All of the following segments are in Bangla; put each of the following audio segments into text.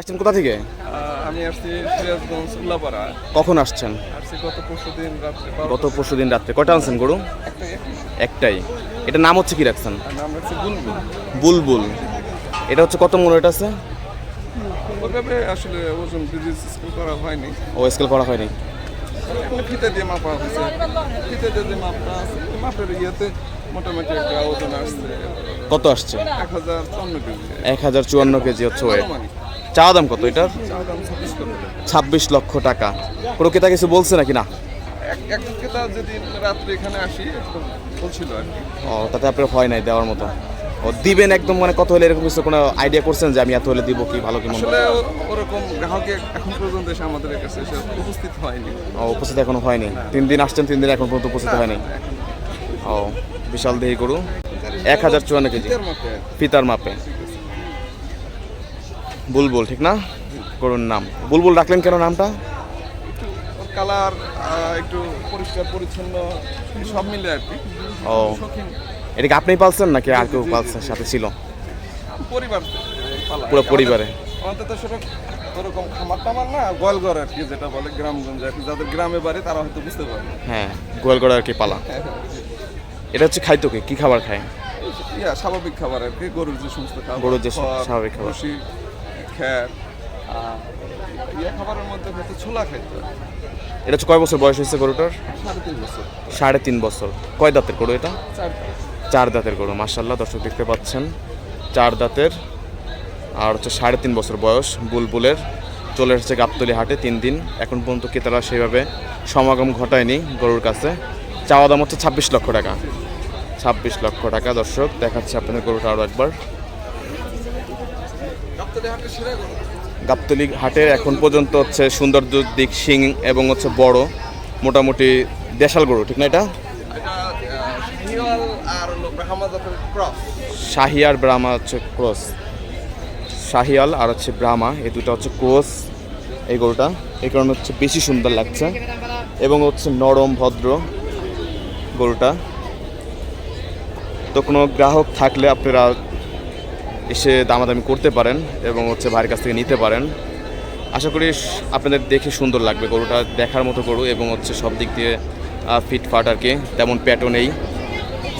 আসছেন কোথা থেকে? আমি আসছি সিরাজগঞ্জ উল্লাপাড়া। কখন আসছেন? আসছি গত পরশু দিন রাত্রে গত পরশু দিন রাত্রে। কয়টা আনছেন গরু? একটাই। এটা নাম হচ্ছে কি রাখছেন? নাম রাখছি বুলবুল। বুলবুল। এটা হচ্ছে কত মনে এটা আছে? ওইভাবে আসলে ওজন স্কুল করা হয়নি। ও স্কেল করা হয়নি। ফিতে দিয়ে মাপা হয়েছে। ফিতে দিয়ে যে মাপটা আছে মাপের ইয়েতে মোটামুটি একটা ওজন আসছে। কত আসছে? এক হাজার চুয়ান্ন কেজি। এক হাজার চুয়ান্ন কেজি হচ্ছে ওয়েট। চা দাম কত এটার? ছাব্বিশ লক্ষ টাকা। কোনো ক্রেতা কিছু বলছে নাকি না? ও তাতে আপনার ভয় নাই দেওয়ার মতো। ও দিবেন একদম মানে কত হলে এরকম কিছু কোনো আইডিয়া করছেন যে আমি এত হলে দিব কি ভালো কি আসলে ওরকম গ্রাহকে এখন পর্যন্ত এসে আমাদের কাছে উপস্থিত হয়নি। ও উপস্থিত এখনও হয়নি। তিন দিন আসছেন তিন দিন এখন পর্যন্ত উপস্থিত হয়নি। ও বিশাল দেহি গরু। এক হাজার চুয়ান্ন কেজি। ফিতার মাপে। বুলবুল ঠিক না? গরুর নাম। বুলবুল রাখলেন কেন নামটা? কালার একটু পরিষ্কার পরিচ্ছন্ন সব মিলে আর কি। ও। এটা কি আপনিই পালছেন নাকি আর কেউ পালছেন সাথে ছিল? পরিবার পুরো পরিবারে? আমাদের তো সেটা ওরকম খামার টামার না গোয়ালঘর আর কি যেটা বলে গ্রামগঞ্জ আর কি। যাদের গ্রামে বাড়ি তারা হয়তো বুঝতে পারবে। হ্যাঁ গোয়ালগড় আর কি পালা। এটা হচ্ছে খাইতো কি? কি খাবার খায়? স্বাভাবিক খাবার আর কি গরুর যে সমস্ত খাবার গরুর যে স্বাভাবিক খাবার। খ্যার ইয়া খাবারের মধ্যে হয়তো ছোলা খাইতো এটা হচ্ছে কয় বছর বয়স হয়েছে গরুটার? সাড়ে তিন বছর। সাড়ে তিন বছর। কয় দাঁতের গরু এটা? চার দাঁতের গরু মার্শাল্লাহ দর্শক দেখতে পাচ্ছেন। চার দাঁতের আর হচ্ছে সাড়ে তিন বছর বয়স বুলবুলের। চলে এসেছে গাবতলি হাটে তিন দিন। এখন পর্যন্ত ক্রেতারা সেভাবে সমাগম ঘটায়নি গরুর কাছে। চাওয়া দাম হচ্ছে ছাব্বিশ লক্ষ টাকা। ছাব্বিশ লক্ষ টাকা দর্শক দেখাচ্ছে আপনাদের গরুটা আরও একবার। গাবতলী হাটে গাবতলি হাটের এখন পর্যন্ত হচ্ছে সুন্দর দিক শিং এবং হচ্ছে বড় মোটামুটি দেশাল গরু ঠিক না এটা? শাহি আর ব্রাহ্মা হচ্ছে ক্রস। শাহিয়াল আর হচ্ছে ব্রাহ্মা এই দুটো হচ্ছে ক্রস এই গরুটা। এই কারণে হচ্ছে বেশি সুন্দর লাগছে। এবং হচ্ছে নরম ভদ্র গরুটা। তো কোনো গ্রাহক থাকলে আপনারা এসে দামাদামি করতে পারেন এবং হচ্ছে ভাইয়ের কাছ থেকে নিতে পারেন। আশা করি আপনাদের দেখে সুন্দর লাগবে গরুটা, দেখার মতো গরু এবং হচ্ছে সব দিক দিয়ে ফিটফাট আর কি, তেমন প্যাটো নেই।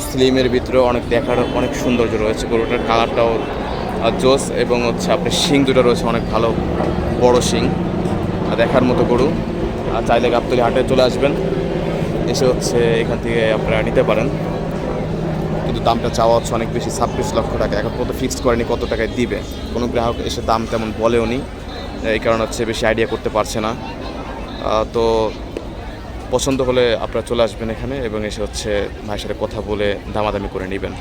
স্লিমের ভিতরে অনেক দেখার অনেক সৌন্দর্য রয়েছে গরুটার কালারটাও জোস এবং হচ্ছে আপনার শিং দুটো রয়েছে, অনেক ভালো, বড় শিং। দেখার মতো গরু চাইলে গাবতলি হাটে চলে আসবেন। এসে হচ্ছে এখান থেকে আপনারা নিতে পারেন। দামটা চাওয়া হচ্ছে অনেক বেশি, ছাব্বিশ লক্ষ টাকা। এখন কত ফিক্সড করেনি কত টাকায় দিবে। কোনো গ্রাহক এসে দাম তেমন বলেও নি। এই কারণে হচ্ছে বেশি আইডিয়া করতে পারছে না। তো পছন্দ হলে আপনারা চলে আসবেন এখানে এবং এসে হচ্ছে ভাইয়ের সাথে কথা বলে দামাদামি করে নেবেন।